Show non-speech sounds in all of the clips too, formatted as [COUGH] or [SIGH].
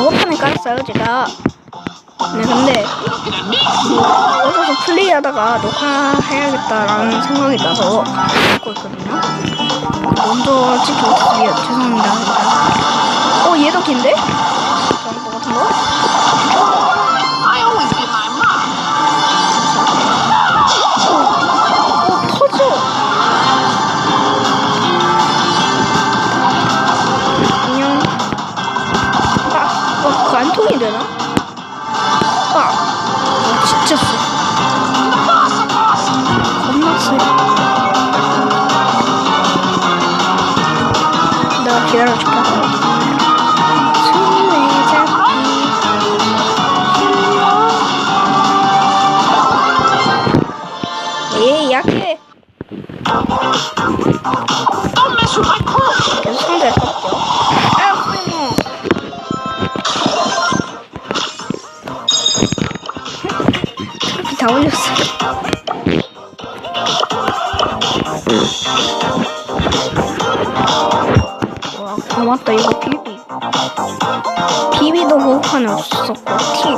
버거판을 깔았어요 제가 네 근데 어디서 플레이하다가 녹화해야겠다라는 생각이 나서 찍고 있거든요 먼저 찍기 못해서 죄송합니다. 어 얘도 긴데? 저런 거 같은 거? 힘들어. 에이, 약해. 상대 섞여. 아, 후회모. 트로피 다 올렸어. 와, 고맙다. 이거 비비. 비비도 버그판에 없었고, 티,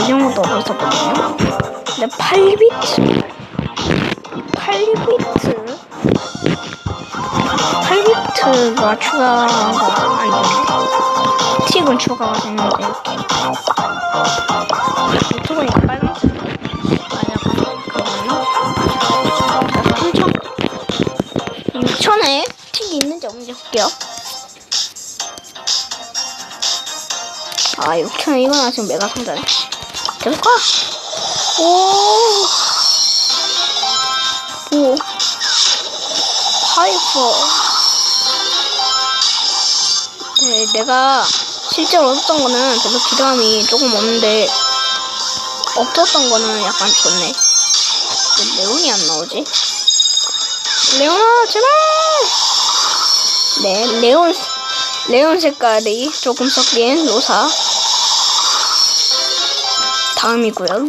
내경우도 없었거든요. 근데 8비트. 8비트. 8비트가 추가가 안 되네. 틱은 추가가 되는데, 이렇게. 유튜브니까 빨간색. 아니야, 그거는. 3천. 6천에 틱이 있는지 없는지 볼게요. 아, 6천에 이거나 지금 메가 상자네. 계속 가! 오! 오! 하이퍼. 네, 내가 실제로 얻었던 거는 별로 기대감이 조금 없는데, 없었던 거는 약간 좋네. 왜 레온이 안 나오지? 레온아, 제발! 네, 레온, 레온 색깔이 조금 섞인 로사. 다음이고요.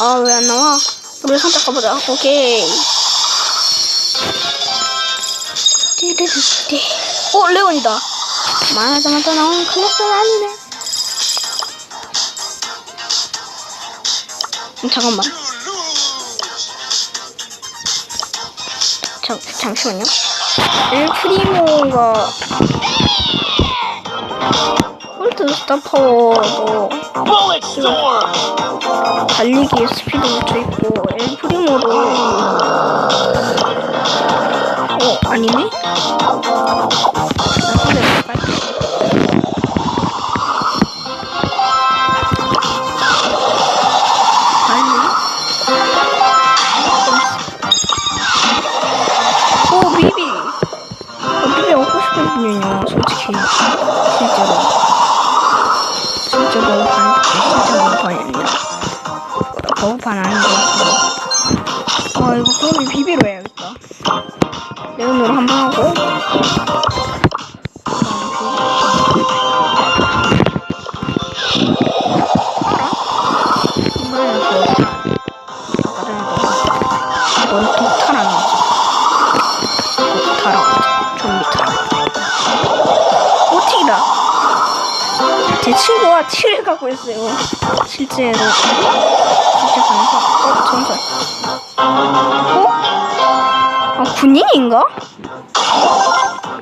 아, 왜 안 나와? 우리 상자 가보자. 오케이. 띠르르띠. 어, 레온이다. 말하자마자 나오는 클래스는 아니네. 음, 잠깐만. 잠, 잠시만요. 엘프리모가 홀트 스타파워도. 달리기 스피드 붙여 있고 엘프리모도 어 아니네? 비비 어, 비비 얻고 싶거든요 솔직히 실제로 진짜 너무 반 진짜 너무 반이야 버브판 아닌데 아 이거 제 친구가 티를 갖고 있어요. 실제로. 진짜 가능성 어 전설 어? 아 군인인가?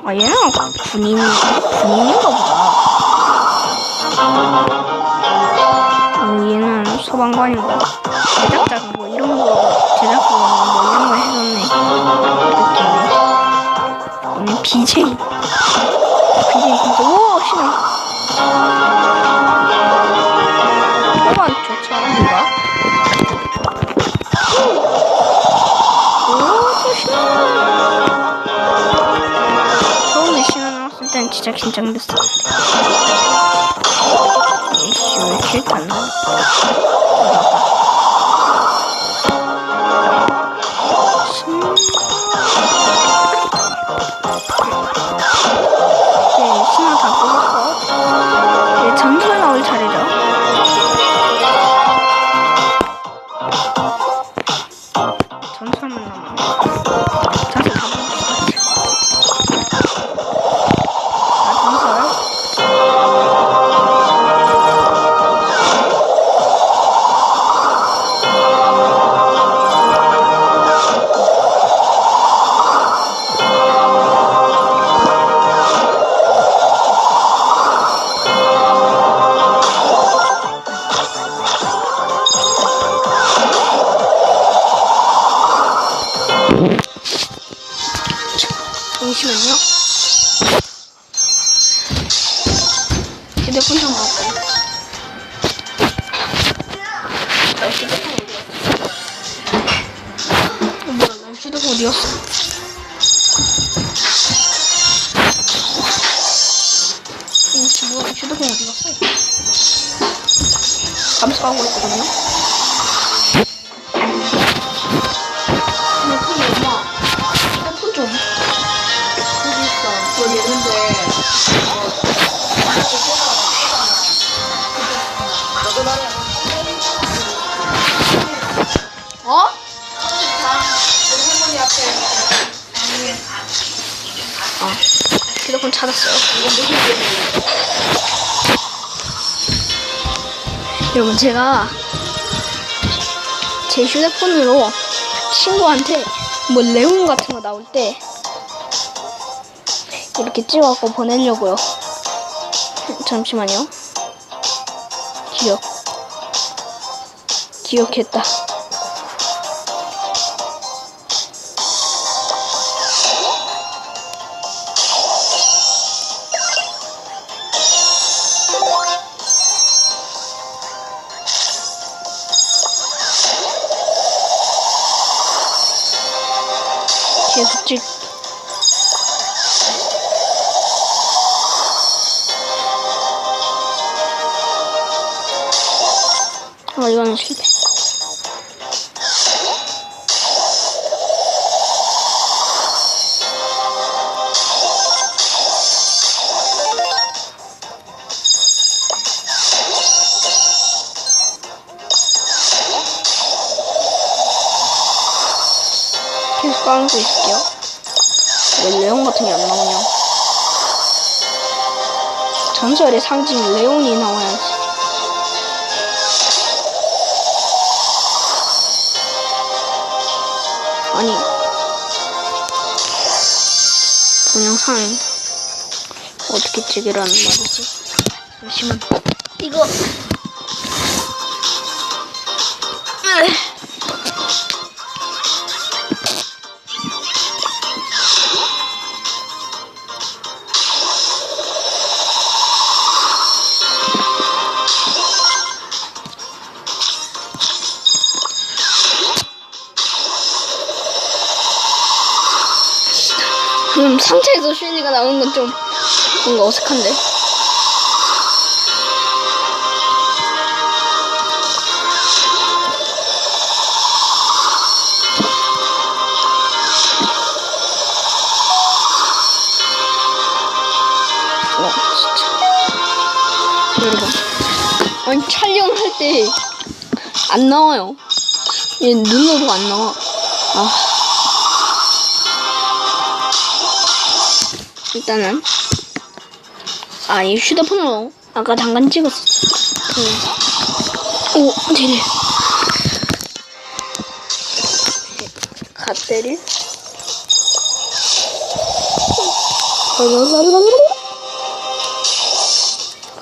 아 얘는 군인 군인인가 보다. 어 얘는 소방관인가 제작자가 뭐 이런 거 제작자가 뭐 이런 거 해줬네. 느낌이 얘는 BJ BJ 진짜 오 신나 진짜 긴장됐어. 이씨, 왜 이렇게 안 나와? 你去买尿。 찾았어요. 여러분, 제가 제 휴대폰으로 친구한테 뭐 레몬 같은 거 나올 때 이렇게 찍어갖고 보내려고요. 잠시만요. 기억. 기억했다. 아, 이거는 실패. 계속 까놓고 있을게요. 왜 레온 같은 게 안 나오냐? 전설의 상징 레온이 나와야지. 동영상 어떻게 찍으라는 말이지? 잠시만. 이거. 상체에서 슈니가 나오는 건 좀 뭔가 어색한데. 와, 진짜. 여러분. 아니, 촬영할 때 안 나와요. 얘 눌러도 안 나와. 아. 일단은 아이 휴대폰으로 아까 잠깐 찍었었어. 응. 오 되네. 갓대를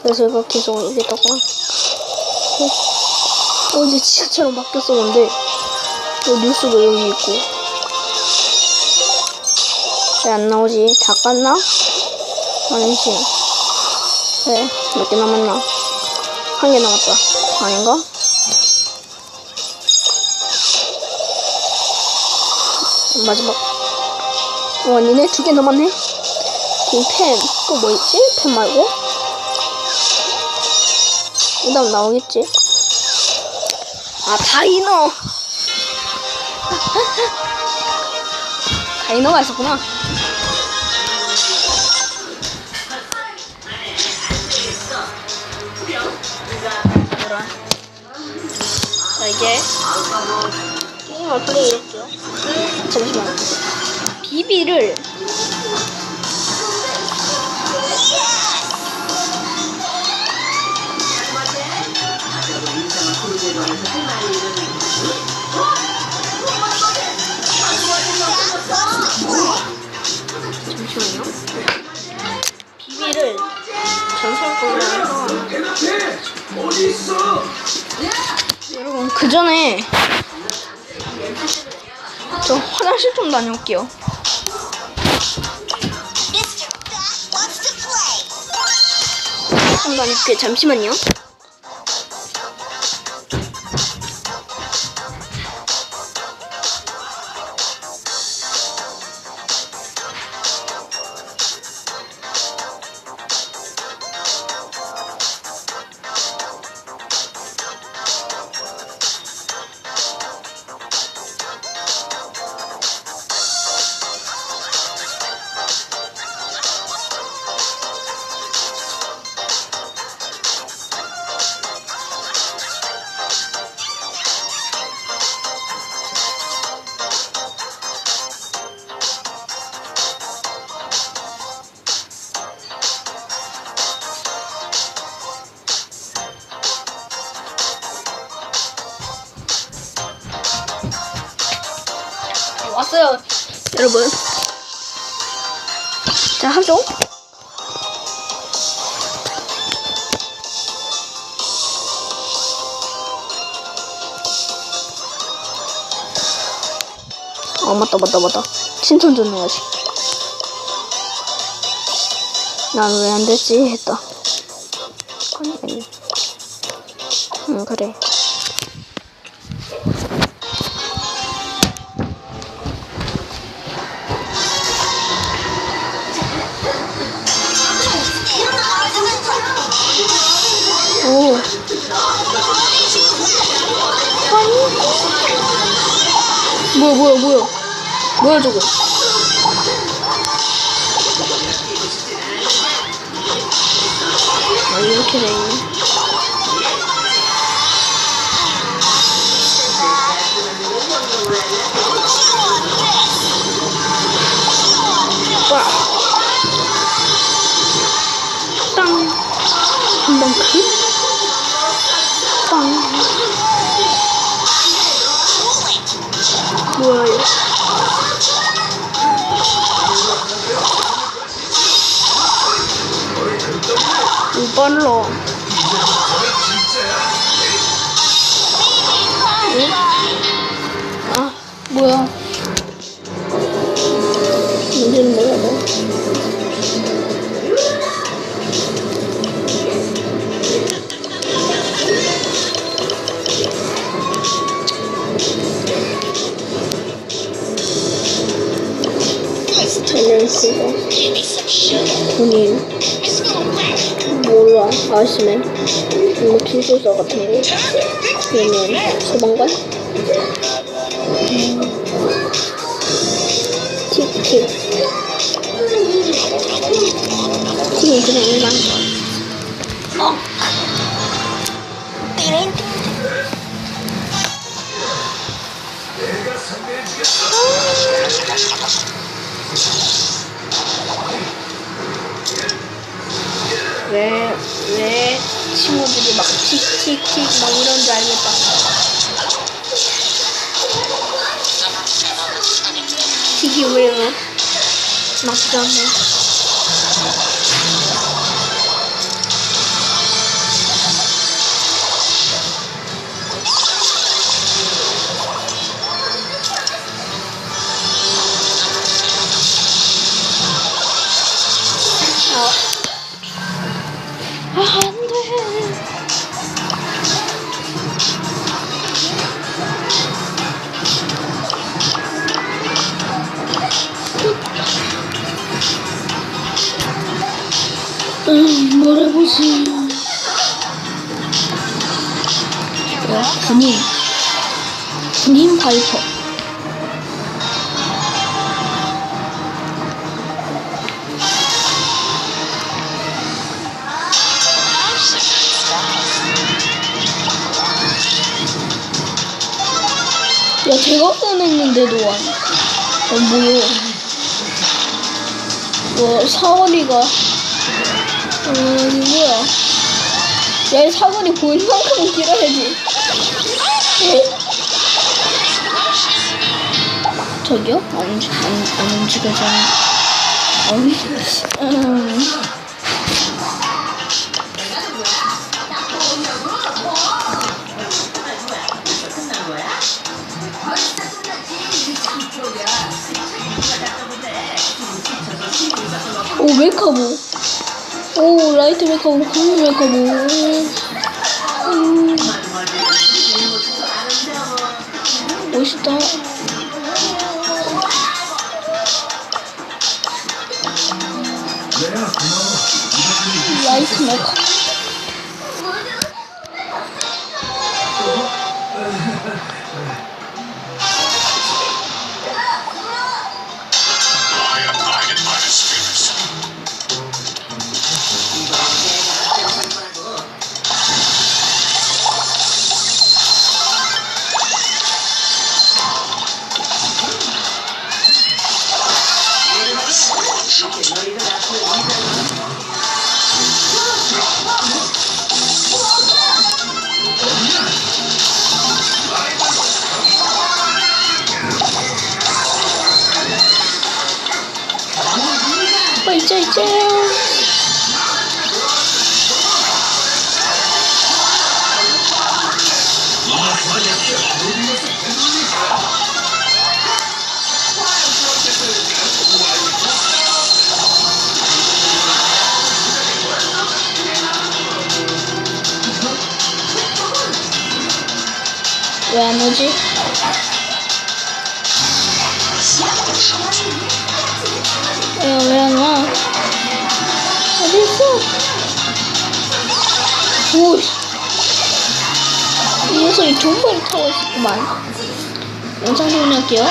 그래서 이거 계속 올리겠다고. 어 이제 지하처럼 바뀌었어 근데 여 뉴스가 여기 있고 왜 안 나오지? 다 깠나? 아니지. 왜? 몇개 남았나? 한 개 남았다. 아닌가? 마지막. 와, 니네 두 개 남았네? 이 펜. 또 뭐 있지? 펜 말고? 이 다음 나오겠지? 아, 다이너! [LAUGHS] 다이너가 있었구나. 자 이제 게임을 플레이했죠. 잠시만. 비비를 잠시만요. 비비를 전설권으로 해서 여러분 그 전에 저 화장실 좀 다녀올게요. 한번 해볼게요. 잠시만요. 왔어요. 여러분. 자, 한쪽. 어, 맞다, 맞다, 맞다. 신선전 해야지. 난 왜 안 됐지? 했다. 아니, 아니. 응, 그래. 오. 아니. 뭐야, 뭐야, 뭐야. 뭐야, 저거. 아, 이렇게 돼 오, 빨라. 응? 아, 뭐야? 문제는 뭐야, 너? 뭐 기술사 같은 거? 아니면 소방관? 음. 틱틱 틱은 그냥 일반 어? 띠링. 왜, 왜 친구들이 막 틱틱틱 막 이런 줄 알겠다. 틱이 왜요? 막잖아. 아, 음, 뭘 해보지? 야, 군인. 군인 파이터. 야, 제각선 했는데도 와. 어, 뭐야. 뭐, 사거리가. 어, 이거 뭐야. 야, 이 사거리 보이는 만큼은 길어야지. 에? [LAUGHS] 저기요? 안, 안, 안 움직여져요. 아니, 음. 오, 멜카보. 오 라이트 메 왜 안 오지? 왜안 와? 어디 있어? 오, 이 녀석이 존버를 타고 있었구만. 영상 정리할게요.